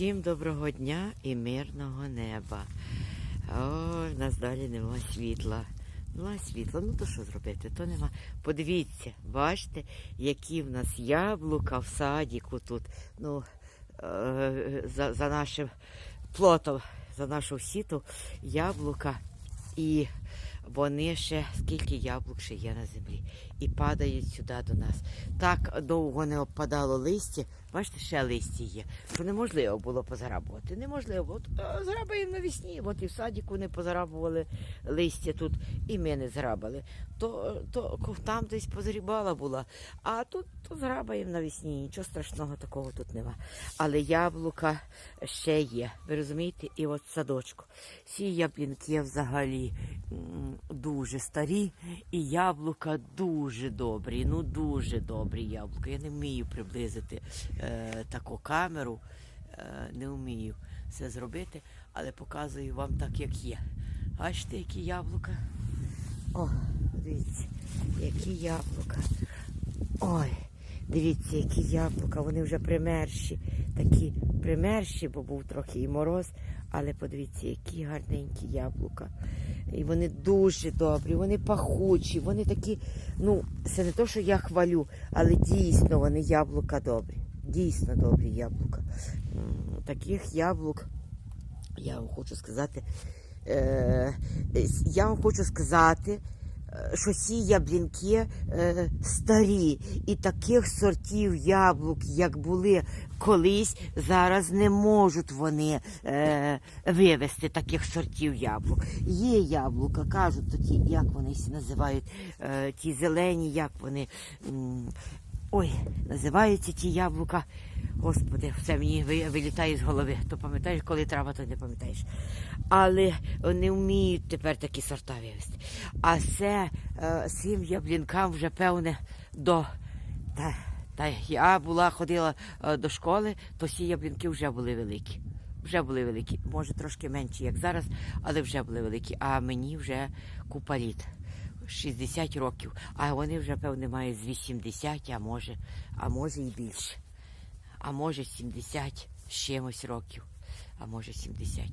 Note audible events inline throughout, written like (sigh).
Всім доброго дня і мирного неба. Ой, в нас далі нема світла. Нема світла. Ну то що зробити? То нема. Подивіться, бачите, які в нас яблука в садіку тут. Ну, е, за, за нашим плотом, за нашу сіту яблука. І вони ще, скільки яблук ще є на землі. І падають сюди до нас. Так довго не обпадало листя. Бачите, ще листя є. Що неможливо було позарабувати. Неможливо. От е, зрабаємо навесні. От і в садіку не позарабували листя тут, і ми не зрабали. То, то там десь позрібала була. А тут то зрабаємо навесні. Нічого страшного такого тут нема. Але яблука ще є. Ви розумієте? І от садочку. Ці яблінки взагалі дуже старі, і яблука дуже добрі. Ну дуже добрі яблука. Я не вмію приблизити е, таку камеру, е, не вмію це зробити, але показую вам так, як є. Бачите, які яблука? О, дивіться, які яблука. Ой, дивіться, які яблука, вони вже примерші. Такі примерші, бо був трохи і мороз, але подивіться, які гарненькі яблука. І вони дуже добрі, вони пахучі, вони такі, ну, це не то, що я хвалю, але дійсно вони яблука добрі. Дійсно добрі яблука. Таких яблук, я вам хочу сказати, е, я вам хочу сказати, що ці яблінки е, старі, і таких сортів яблук, як були колись, зараз не можуть вони е, вивести таких сортів яблук. Є яблука, кажуть, такі, як вони називають, е, ті зелені, як вони. Ой, називаються ті яблука. Господи, все мені вилітає з голови. То пам'ятаєш, коли трава, то не пам'ятаєш. Але не вміють тепер такі сорта вивезти. А це е, яблінкам вже певне до. Та, та я була, ходила е, до школи, то ці яблінки вже були великі. Вже були великі. Може трошки менші, як зараз, але вже були великі. А мені вже купа літ. 60 років, а вони вже, певне, мають з 80, а може, а може і більше. А може 70 з чимось років, а може 70.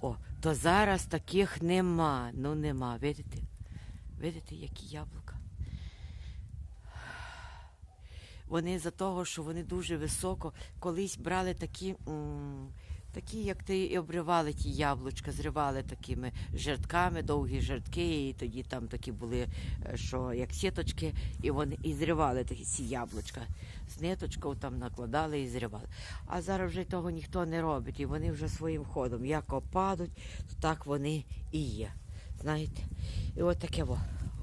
О, то зараз таких нема. Ну нема. Видите? Видите, які яблука? Вони за того, що вони дуже високо, колись брали такі, м, такі, як ти і обривали ті яблучка, зривали такими жертками, довгі жертки, і тоді там такі були, е, що як сіточки, і вони і зривали такі ці яблучка. З ниточкою там накладали і зривали. А зараз вже того ніхто не робить, і вони вже своїм ходом. Як опадуть, то так вони і є. Знаєте? І от таке во.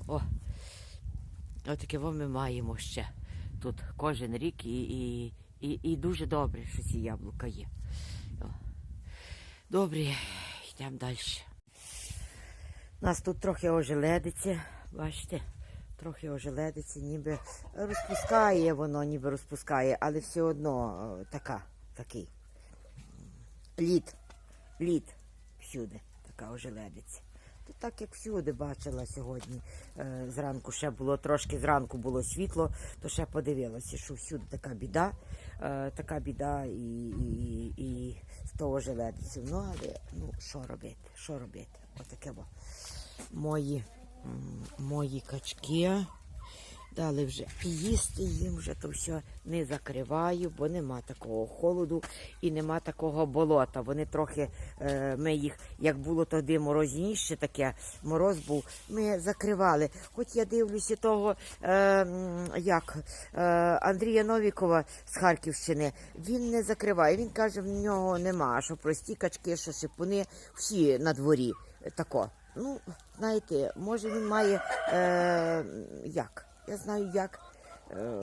О. От таке во ми маємо ще тут кожен рік і, і, і, і дуже добре, що ці яблука є. Добре, йдемо далі. У нас тут трохи ожеледиться, бачите, трохи ожеледиться, ніби розпускає воно, ніби розпускає, але все одно е, така, такий лід, лід всюди, така ожеледиться. Так як всюди бачила сьогодні. Е, зранку ще було трошки зранку було світло, то ще подивилася, що всюди така біда, е, така біда і, і, і з того желедицю. Ну, але ну, що робити? Що робити? Отаке. Мої, мої качки. Дали вже їсти їм, вже то все не закриваю, бо нема такого холоду і нема такого болота. Вони трохи, е, ми їх, як було тоді морозніше таке, мороз був, ми закривали. Хоч я дивлюся того, е, як е, Андрія Новікова з Харківщини, він не закриває. Він каже, в нього нема, що прості качки, що шипуни, всі на дворі. Тако. Ну, знаєте, може він має е, як? Я знаю, як е,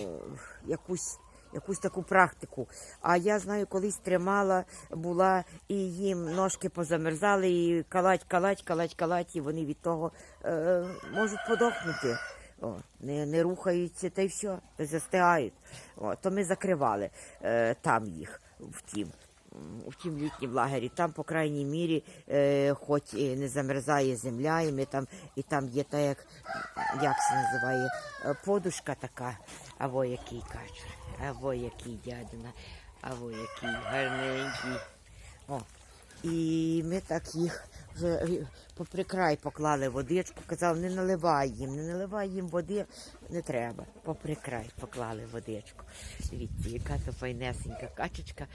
якусь, якусь таку практику. А я знаю, колись тримала, була і їм ножки позамерзали, і калать, калать, калать, калать, і вони від того е, можуть подохнути. О, не, не рухаються та й все, застигають. О, то ми закривали е, там їх в В тім літнім лагері, там, по крайній мірі, е, хоч і не замерзає земля, і ми там, і там є та як, як це називає, е, подушка така, або який качур, або який дядина, або який гарненький. О. І ми так їх вже е, попри край поклали водичку, казали, не наливай їм, не наливай їм води, не треба. Попри край поклали водичку. Дивіться, яка то файнесенька качечка.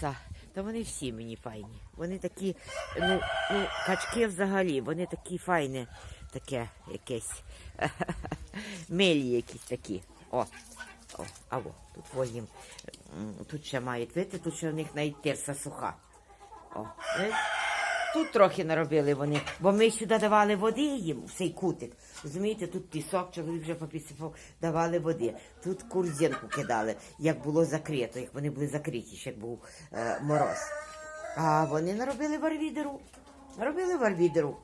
Са. Та вони всі мені файні. Вони такі, ну, ну качки взагалі, вони такі файні, таке якесь. (laughs) Милі якісь такі. О, о, тут во їм. м, Тут ще мають вити, тут ще в них навіть терса суха. О, е, Тут трохи наробили вони, бо ми сюди давали води їм, в цей кутик. Розумієте, тут пісок, чоловік вже попісипав, давали води. Тут курзинку кидали, як було закрито, як вони були закриті, ще був е, мороз. А вони наробили варвідеру. Наробили варвідеру.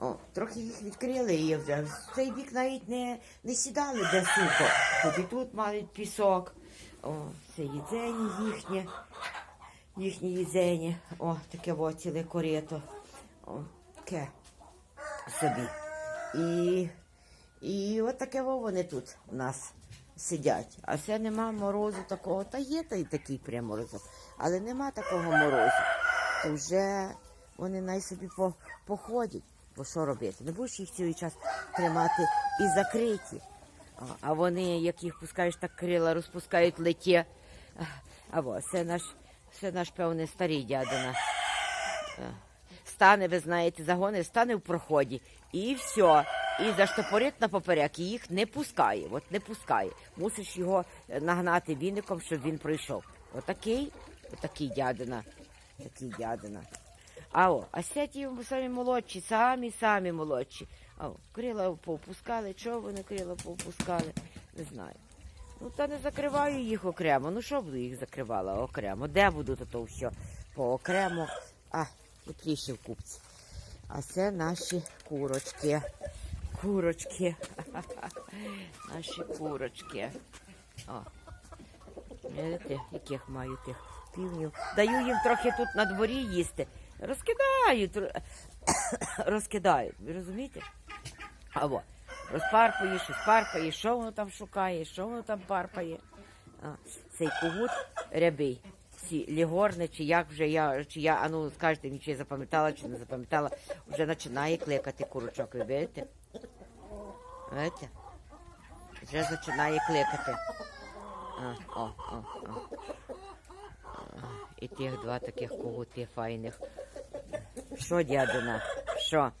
О, трохи їх відкрили і вже в цей бік навіть не, не сідали де сухо. Тут і тут мають пісок. О, це їдзення їхнє їхнє їдзення. О, таке во ціле корито. О, таке собі. І, і от таке во вони тут у нас сидять. А ще нема морозу такого. Та є та й такий прям морозок. Але нема такого морозу. То вже вони най собі по, походять. Бо що робити? Не будеш їх цілий час тримати і закриті. А, вони, як їх пускаєш, так крила розпускають леті. А во, це наш, це наш певний старий дядина. Е, Стане, ви знаєте, загони, стане в проході. І все. І заштопорить на поперек, і їх не пускає. От не пускає. Мусиш його е, нагнати віником, щоб він пройшов. Отакий, отакий дядина. Такий дядина. А о, а сяті самі молодші, самі самі молодші. А о, крила повпускали, чого вони крила повпускали, не знаю. Ну та не закриваю їх окремо. Ну що буду їх закривала окремо? Де буду то, то все поокремо? А, тепліше в купці. А це наші курочки. Курочки. (laughs) Наші курочки. О. Видите, яких маю тих півнів. Даю їм трохи тут на дворі їсти. Розкидають. (coughs) Розкидають. Розумієте? Або розпарпає, щось парпає, що воно там шукає, що воно там парпає. А, цей кугут рябий. Ці лігорни, чи як вже я, чи я, а ну скажете мені, чи я запам'ятала, чи не запам'ятала, вже починає кликати курочок, ви бачите? Бачите? Вже починає кликати. А, о, о, о. І тих два таких когути файних. Що, дядина? Що?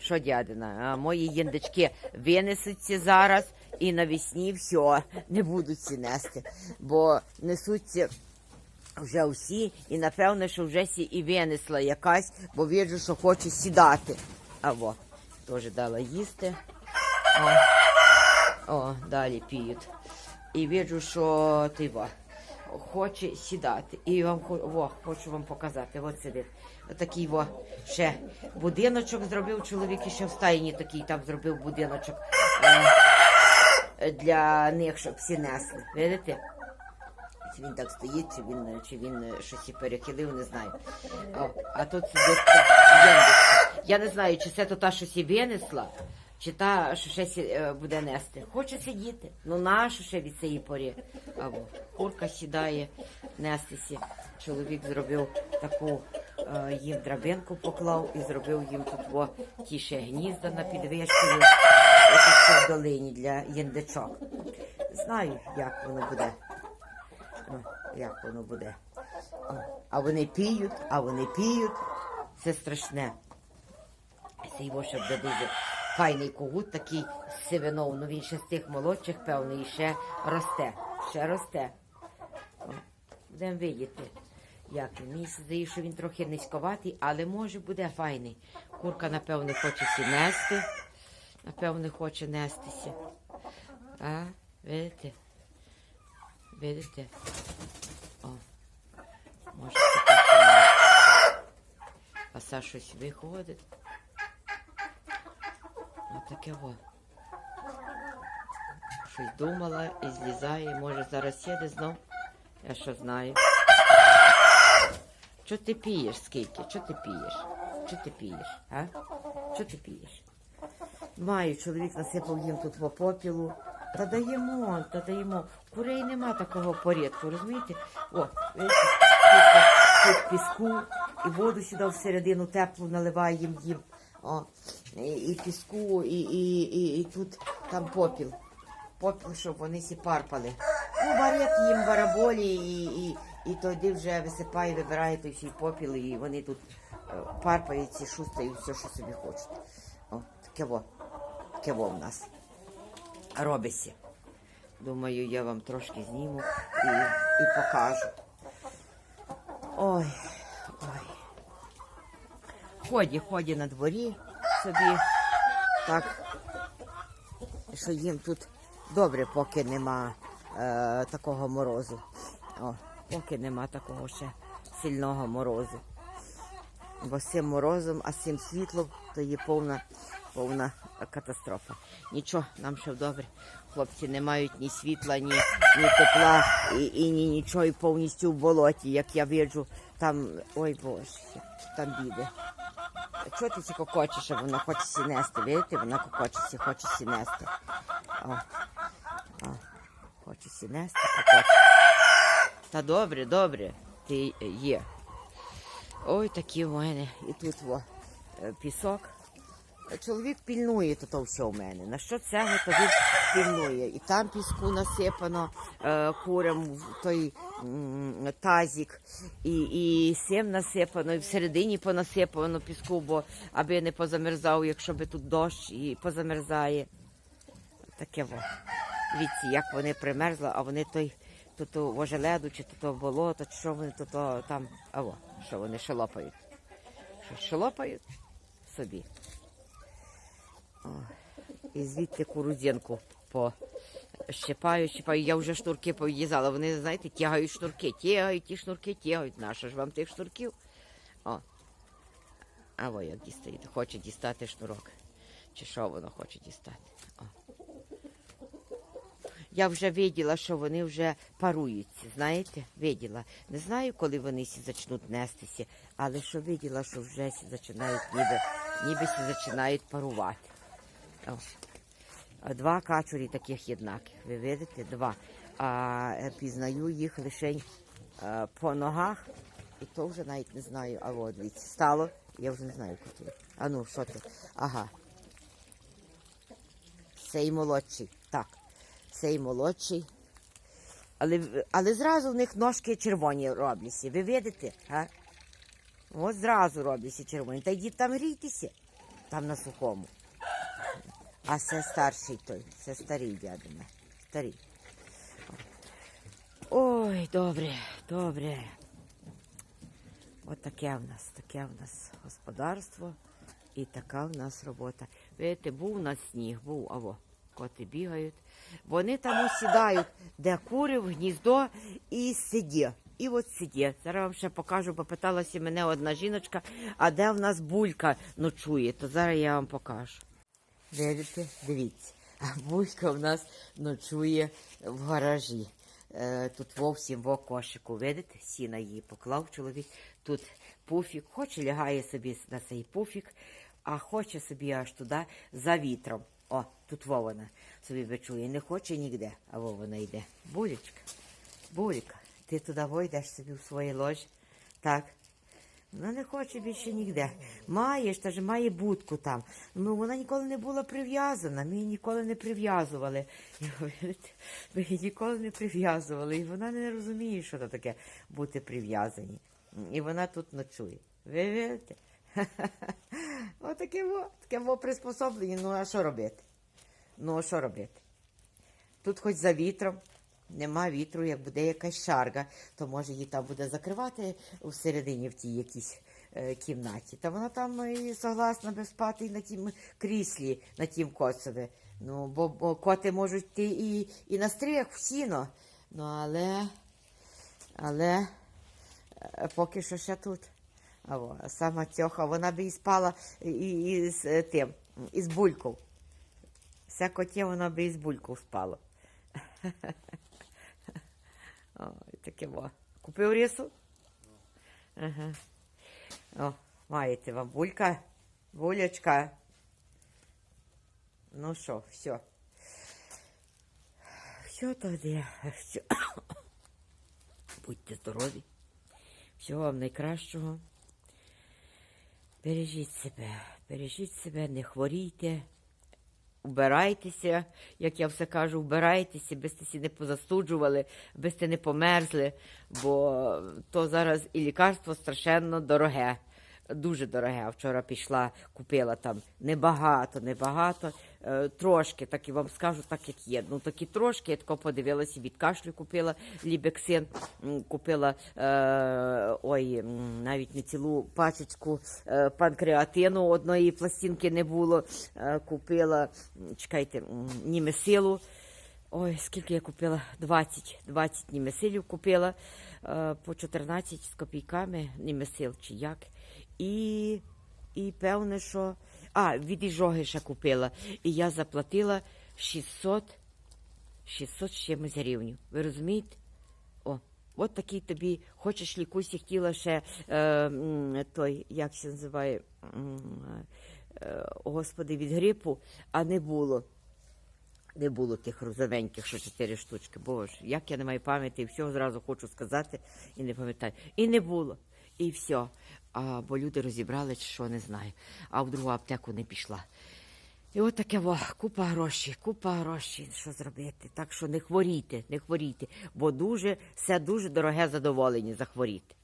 Що, дядина? А мої їндички винесуться зараз і навесні все, не будуть ці нести, бо несуться вже всі, і напевно, що вже сі і винесла якась, бо віджу, що хоче сідати. А во, теж дала їсти. О, о далі п'ють. І віджу, що ти во, хоче сідати. І вам во, хочу вам показати. От сидить. Отакий во ще будиночок зробив чоловік і ще в стайні такий там зробив будиночок е, для них, щоб всі несли. Видите? Чи він так стоїть, чи він, чи він е, щось перехилив, не знаю. О, а тут сидить. Я не знаю, чи це то та щось і винесла, чи та, що ще сі- е, буде нести. Хоче сидіти. Ну нащо ще від цієї порі? Або курка сідає нестися. Чоловік зробив таку е, їм драбинку поклав і зробив їм тут во, ті ще гнізда на підвищую, в долині для єндичок. Знаю, як воно буде. О, як воно буде. А вони піють, а вони піють. Це страшне. Це його ще буде дуже файний когут, такий з сивиною. Ну він ще з тих молодших, певний, ще росте. Ще росте. Будемо видіти. Як він. Мені здає, що він трохи низьковатий, але може буде файний. Курка, напевне, хоче сі нести. Напевне, хоче нестися. А, видите? Видите? О, може це. А Са щось виходить. Таке во. Щось думала і злізає. Може зараз сіде знов. Я що знаю. Що ти пієш, скільки? Що ти пієш? Що ти пієш? А? Що ти пієш? Маю, чоловік насипав їм тут по попілу. Та даємо, та даємо. Курей нема такого порядку, розумієте? О, тут, піску, і воду сюди всередину теплу наливаємо їм. О, і, і піску, і, і, і, і тут там попіл. Попіл, щоб вони сі парпали. Ну, варять їм бараболі, і, і, і тоді вже висипає, вибирає той всій попіл, і вони тут е, парпаються, шустають все, що собі хочуть. О, таке во, таке во в нас робиться. Думаю, я вам трошки зніму і, і покажу. Ой, ой. Ході, ході на дворі собі. Так, що їм тут добре, поки нема е, такого морозу. О, поки нема такого ще сильного морозу. Бо з цим морозом, а з цим світлом, то є повна, повна катастрофа. Нічого, нам ще добре. Хлопці не мають ні світла, ні, ні тепла і, і ні нічого, і повністю в болоті, як я виджу, там, ой Боже, там біди. Чого ти ці кокочеш, а вона хоче сінести, видите, вона кокочеться, хоче сінести. О, о, хоче сінести, кокоче. Та добре, добре, ти є. Ой, такі в мене. І тут во, е, пісок. Чоловік пільнує то, все в мене. На що це то він пільнує. І там піску насипано е, курям в той тазик, і, і сім насипано, і всередині понасипано піску, бо аби не позамерзав, якщо би тут дощ і позамерзає. Таке во. Дивіться, як вони примерзли, а вони той то то вожеледу, чи то болото, чи що вони то, там, а во, що вони шелопають. Що шелопають собі. О, і звідти курудзянку по щипаю, щипаю. Я вже шнурки пов'язала. Вони, знаєте, тягають шнурки, тягають ті шнурки, тягають. Наша ж вам тих шнурків. О. А во як дістає. Хоче дістати шнурок. Чи що воно хоче дістати? О. Я вже виділа, що вони вже паруються, знаєте, виділа. Не знаю, коли вони сі почнуть нестися, але що виділа, що вже сі починають ніби, ніби сі починають парувати. О. Два качурі таких єднаких, ви видите, два. А е, пізнаю їх лише е, по ногах, і то вже навіть не знаю, а от дивіться, стало, я вже не знаю, котрий. А ну, що ти? Ага. Цей молодший, так. Цей молодший. Але, але зразу в них ножки червоні робляться. Ви видите? А? От зразу робляться червоні. Та йдіть там грійтеся, там на сухому. А це старший той, це старий дядина. Старий. Ой, добре, добре. От таке в нас, таке в нас господарство і така в нас робота. Видите, був у нас сніг, був, аво, коти бігають. Вони там осідають, де кури гніздо і сидє. І от сидє. Зараз вам ще покажу, попиталася мене одна жіночка, а де в нас булька ночує, то зараз я вам покажу. Видите, дивіться, а булька в нас ночує в гаражі. Е, Тут вовсім в кошику, видите, сіна її поклав чоловік. Тут пуфік, хоче лягає собі на цей пуфік, а хоче собі аж туди за вітром. О, тут вована собі бичує, не хоче ніде, а вована йде. Булечка, булька, ти туди войдеш собі в своє ложе. Так. Вона не хоче більше ніде. Має та ж має будку там. Ну вона ніколи не була прив'язана. Ми її ніколи не прив'язували. (laughs) Ми її ніколи не прив'язували. І вона не розуміє, що це таке бути прив'язані. І вона тут ночує. Ви видите? (laughs) Отаке во, таке во приспособлення. Ну а що робити? Ну а що робити? Тут хоч за вітром, нема вітру, як буде якась шарга, то може її там буде закривати всередині в тій якійсь е, кімнаті. Та вона там і согласна би спати і на тім кріслі, на тім коцеві. Ну, бо, бо коти можуть йти і, і на стріх, в сіно. Ну, але, але е, поки що ще тут. А во, сама цьоха, вона би і спала і, е, тим, із бульков. Все коті вона би із бульков спала. (laughs) Ой, таке во. Купив рису? Ага. О, маєте вам булька, булячка. Ну що, все. Все тоді. Все. Будьте здорові. Всього вам найкращого. Бережіть себе, бережіть себе, не хворійте, убирайтеся, як я все кажу, убирайтеся, без сі не позастуджували, без не померзли, бо то зараз і лікарство страшенно дороге. Дуже дороге. Вчора пішла, купила там небагато, небагато, трошки, так і вам скажу, так як є. Ну такі трошки, я тако подивилася, від кашлю купила лібексин, купила е, ой, навіть не цілу пачечку е, панкреатину, одної пластинки не було. Е, купила, чекайте, німесилу. Ой, скільки я купила? 20, 20 німесилів купила е, по 14 з копійками німесил чи як. І, і певне, що. А, від іжоги ще купила. І я заплатила 600, 600 з чимось гривень. Ви розумієте? О, от такий тобі, хочеш лікусь, хотіла ще е, той, як се називає, е, господи, від грипу, а не було. Не було тих розовеньких, що чотири штучки. Боже, як я не маю пам'яті, і всього зразу хочу сказати і не пам'ятаю. І не було. І все. А, бо люди розібрали, що не знаю. А в другу аптеку не пішла. І от таке во, купа грошей, купа грошей, що зробити. Так що не хворійте, не хворійте, бо дуже, все дуже дороге задоволення захворіти.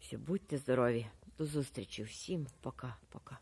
Все, будьте здорові. До зустрічі всім. Пока, пока.